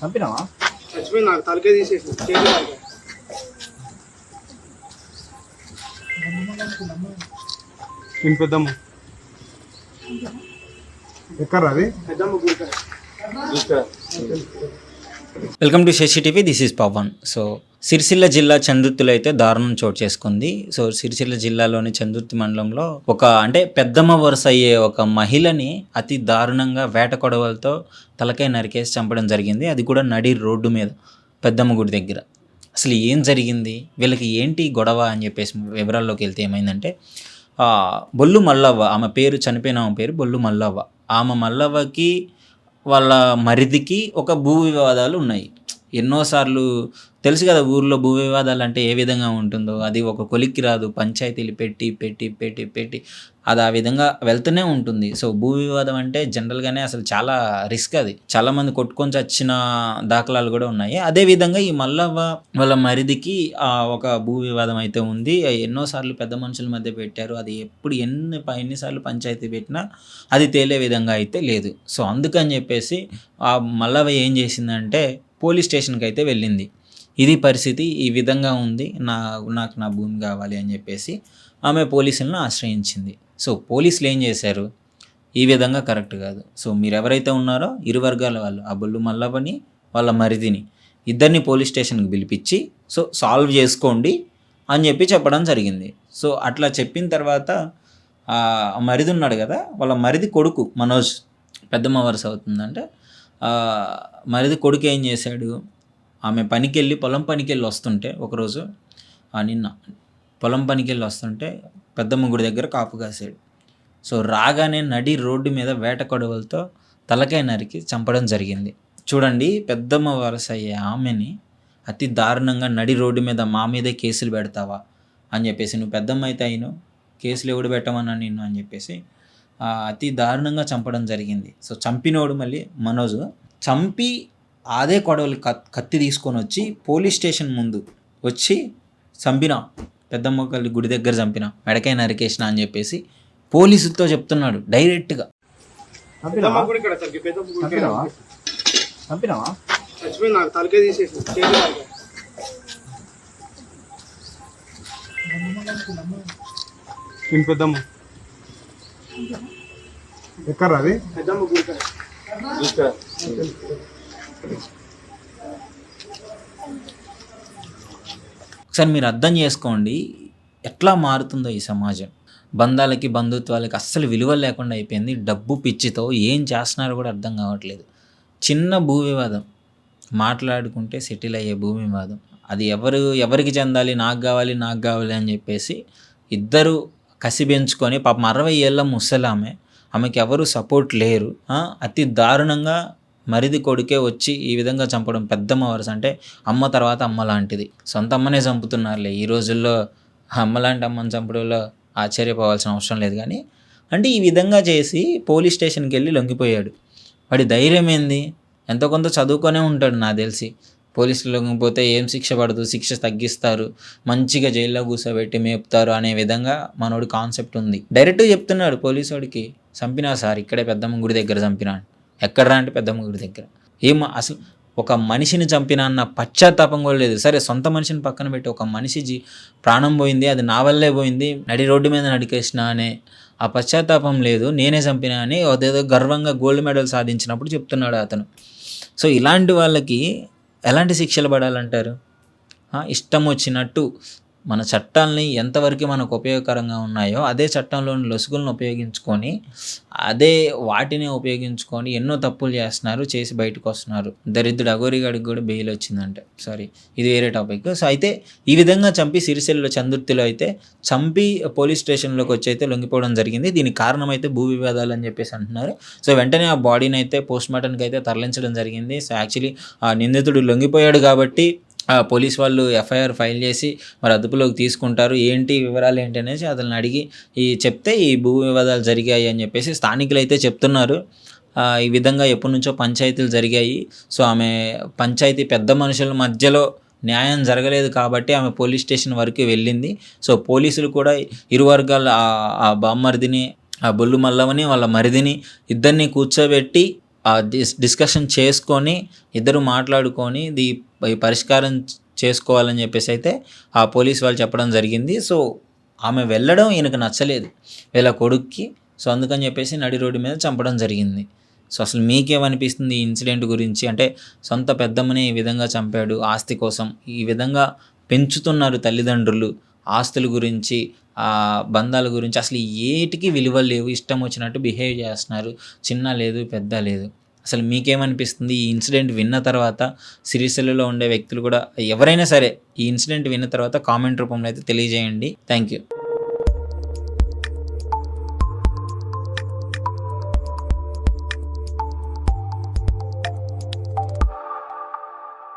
చంపినావా? చచ్చిపోయింది నాకు తలకే తీసేసి పెద్దమ్మ? ఎక్కడ అది? పెద్దమ్మ. Welcome to Shashi TV this is Pavan. So Sirisilla జిల్లా చందుర్తిలో అయితే దారుణం చోటు చేసుకుంది. సో సిరిసిల్ల జిల్లాలోని చందుర్తి మండలంలో ఒక అంటే పెద్దమ్మ వరుస అయ్యే ఒక మహిళని అతి దారుణంగా వేట కొడవలతో తలకాయ నరికేసి చంపడం జరిగింది. అది కూడా నడి రోడ్డు మీద పెద్దమ్మ గుడి దగ్గర. అసలు ఏం జరిగింది? వీళ్ళకి ఏంటి గొడవ అని చెప్పేసి వివరాల్లోకి వెళ్తే ఏమైందంటే బొల్లు మల్లవ్వ ఆమె పేరు చనిపోయిన ఆమె పేరు బొల్లు మల్లవ్వ. ఆమె మల్లవ్వకి వాళ్ళ మరిదికి ఒక భూ వివాదాలు ఉన్నాయి. ఎన్నోసార్లు తెలుసు కదా ఊర్లో భూ వివాదాలు అంటే ఏ విధంగా ఉంటుందో. అది ఒక కొలిక్కి రాదు. పంచాయతీలు పెట్టి పెట్టి పెట్టి పెట్టి అది ఆ విధంగా వెళ్తూనే ఉంటుంది. సో భూ వివాదం అంటే జనరల్గానే అసలు చాలా రిస్క్ అది. చాలామంది కొట్టుకొని చచ్చిన దాఖలాలు కూడా ఉన్నాయి. అదే విధంగా ఈ మల్లవ్వ వాళ్ళ మరిదికి ఆ, ఒక భూ వివాదం అయితే ఉంది. ఎన్నోసార్లు పెద్ద మనుషుల మధ్య పెట్టారు. అది ఎప్పుడు ఎన్ని ఎన్నిసార్లు పంచాయతీ పెట్టినా అది తేలే విధంగా అయితే లేదు. సో అందుకని చెప్పేసి ఆ మల్లవ్వ ఏం చేసిందంటే పోలీస్ స్టేషన్కి అయితే వెళ్ళింది. ఇది పరిస్థితి ఈ విధంగా ఉంది. నా నాకు నా భూమి కావాలి అని చెప్పేసి ఆమె పోలీసులను ఆశ్రయించింది. సో పోలీసులు ఏం చేశారు? ఈ విధంగా కరెక్ట్ కాదు. సో మీరు ఎవరైతే ఉన్నారో ఇరు వర్గాల వాళ్ళు ఆ బొల్లు మల్లబని వాళ్ళ మరిదిని ఇద్దరిని పోలీస్ స్టేషన్కి పిలిపించి సో సాల్వ్ చేసుకోండి అని చెప్పి చెప్పడం జరిగింది. సో అట్లా చెప్పిన తర్వాత మరిది ఉన్నాడు కదా వాళ్ళ మరిది కొడుకు మనోజ్ పెద్దమ్మ వరుస అవుతుందంటే మరిది కొడుకు ఏం చేశాడు? ఆమె పనికి వెళ్ళి పొలం పనికి వెళ్ళి వస్తుంటే ఒకరోజు నిన్న పొలం పనికి వెళ్ళి వస్తుంటే పెద్దమ్మ గుడి దగ్గర కాపు కాసాడు సో రాగానే నడి రోడ్డు మీద వేట కొడవలతో తలకాయ నరికి చంపడం జరిగింది. చూడండి పెద్దమ్మ వలస అయ్యే ఆమెని అతి దారుణంగా నడి రోడ్డు మీద మా మీదే కేసులు పెడతావా? అని చెప్పేసి నువ్వు పెద్దమ్మ అయితే అయిను కేసులు ఎవడు పెట్టమన్నా నిన్ను? అని చెప్పేసి అతి దారుణంగా చంపడం జరిగింది. సో చంపినోడు మళ్ళీ మనోజ్ చంపి అదే కొడవలి కత్- కత్తి తీసుకొని వచ్చి పోలీస్ స్టేషన్ ముందు వచ్చి చంపిన. పెద్దమ్మ కల్లి గుడి దగ్గర చంపిన. మెడకాయ నరికేసిన అని చెప్పేసి పోలీసులతో చెప్తున్నాడు డైరెక్ట్గా. పెద్దమ్మ ఎక్కడ అది పెద్దమ్మ గుడి. ఒకసారి మీరు అర్థం చేసుకోండి ఎట్లా మారుతుందో ఈ సమాజం. బంధాలకి బంధుత్వాలకి అస్సలు విలువ లేకుండా అయిపోయింది. డబ్బు పిచ్చితో ఏం చేస్తున్నారో కూడా అర్థం కావట్లేదు. చిన్న భూ వివాదం మాట్లాడుకుంటే సెటిల్ అయ్యే భూ వివాదం అది ఎవరు ఎవరికి చెందాలి నాకు కావాలి నాకు కావాలి అని చెప్పేసి ఇద్దరు కసి పెంచుకొని పాపం అరవై ఏళ్ళ ముసలామె ఆమెకి ఎవరు సపోర్ట్ లేరు. అతి దారుణంగా మరిది కొడుకే వచ్చి ఈ విధంగా చంపడం పెద్దమ్మ వరుస అంటే అమ్మ తర్వాత అమ్మ లాంటిది. సొంత అమ్మనే చంపుతున్నారులే. ఈ రోజుల్లో అమ్మ లాంటి అమ్మని చంపడంలో ఆశ్చర్యపోవాల్సిన అవసరం లేదు కానీ అంటే ఈ విధంగా చేసి పోలీస్ స్టేషన్కి వెళ్ళి లొంగిపోయాడు. వాడి ధైర్యం ఏంది? ఎంతో కొంత చదువుకొనే ఉంటాడు నాకు తెలిసి. పోలీసులకు పోతే ఏం శిక్ష పడదు శిక్ష తగ్గిస్తారు మంచిగా జైల్లో కూర్చోబెట్టి మేపుతారు అనే విధంగా మనోడు కాన్సెప్ట్ ఉంది. డైరెక్ట్గా చెప్తున్నాడు పోలీసు వాడికి చంపినా సార్ ఇక్కడే పెద్దమ్మ గుడి దగ్గర చంపినా ఎక్కడ అంటే పెద్దమ్మ గుడి దగ్గర? ఏం అసలు ఒక మనిషిని చంపిన అన్న పశ్చాత్తాపం కూడా లేదు. సరే సొంత మనిషిని పక్కన పెట్టి ఒక మనిషి జీ ప్రాణం పోయింది అది నా వల్లే పోయింది నడి రోడ్డు మీద నడికేసిన అనే ఆ పశ్చాత్తాపం లేదు నేనే చంపినా అని అదేదో గర్వంగా గోల్డ్ మెడల్ సాధించినప్పుడు చెప్తున్నాడు అతను. సో ఇలాంటి వాళ్ళకి ఎలాంటి శిక్షలు పడాలంటారు? ఇష్టం వచ్చినట్టు మన చట్టాలని ఎంతవరకు మనకు ఉపయోగకరంగా ఉన్నాయో అదే చట్టంలోని లొసుగులను ఉపయోగించుకొని అదే వాటిని ఉపయోగించుకొని ఎన్నో తప్పులు చేస్తున్నారు చేసి బయటకు వస్తున్నారు. దరిద్రుడు అగోరిగాడికి కూడా బెయిల్ వచ్చిందంటే. సారీ ఇది వేరే టాపిక్ సో అయితే ఈ విధంగా చంపి సిరిసిల్లో చందుర్తిలో అయితే చంపి పోలీస్ స్టేషన్లోకి వచ్చి అయితే లొంగిపోవడం జరిగింది. దీనికి కారణం అయితే భూ వివాదాలు అని చెప్పేసి అంటున్నారు. సో వెంటనే ఆ బాడీని అయితే పోస్ట్ మార్టంకి అయితే తరలించడం జరిగింది. సో యాక్చువల్లీ ఆ నిందితుడు లొంగిపోయాడు కాబట్టి పోలీస్ వాళ్ళు ఎఫ్ఐఆర్ ఫైల్ చేసి మరి అదుపులోకి తీసుకుంటారు. ఏంటి వివరాలు ఏంటి అనేసి అతను అడిగి ఈ చెప్తే ఈ భూ వివాదాలు జరిగాయి అని చెప్పేసి స్థానికులు అయితే చెప్తున్నారు. ఈ విధంగా ఎప్పటి నుంచో పంచాయతీలు జరిగాయి. సో ఆమె పంచాయతీ పెద్ద మనుషుల మధ్యలో న్యాయం జరగలేదు కాబట్టి ఆమె పోలీస్ స్టేషన్ వరకు వెళ్ళింది. సో పోలీసులు కూడా ఇరు వర్గాల ఆ- బామ్మరిదిని ఆ బొల్లు మల్లవని వాళ్ళ మరిదిని ఇద్దరిని కూర్చోబెట్టి ఆ డిస్కషన్ చేసుకొని ఇద్దరు మాట్లాడుకొని ది పరిష్కారం చేసుకోవాలని చెప్పేసి అయితే ఆ పోలీస్ వాళ్ళు చెప్పడం జరిగింది. సో ఆమె వెళ్ళడం ఈయనకు నచ్చలేదు. వీళ్ళ కొడుక్కి. సో అందుకని చెప్పేసి నడి రోడ్డు మీద చంపడం జరిగింది. సో అసలు మీకేమనిపిస్తుంది ఈ ఇన్సిడెంట్ గురించి? అంటే సొంత పెద్దమ్మని ఈ విధంగా చంపాడు. ఆస్తి కోసం ఈ విధంగా పెంచుతున్నారు తల్లిదండ్రులు. ఆస్తుల గురించి ఆ బంధాల గురించి అసలు ఏటికి విలువ లేవు. ఇష్టం వచ్చినట్టు బిహేవ్ చేస్తున్నారు. చిన్న లేదు పెద్ద లేదు. అసలు మీకేమనిపిస్తుంది? ఈ ఇన్సిడెంట్ విన్న తర్వాత సిరిసిల్లలో ఉండే వ్యక్తులు కూడా ఎవరైనా సరే ఈ ఇన్సిడెంట్ విన్న తర్వాత కామెంట్ రూపంలో అయితే తెలియజేయండి. Thank you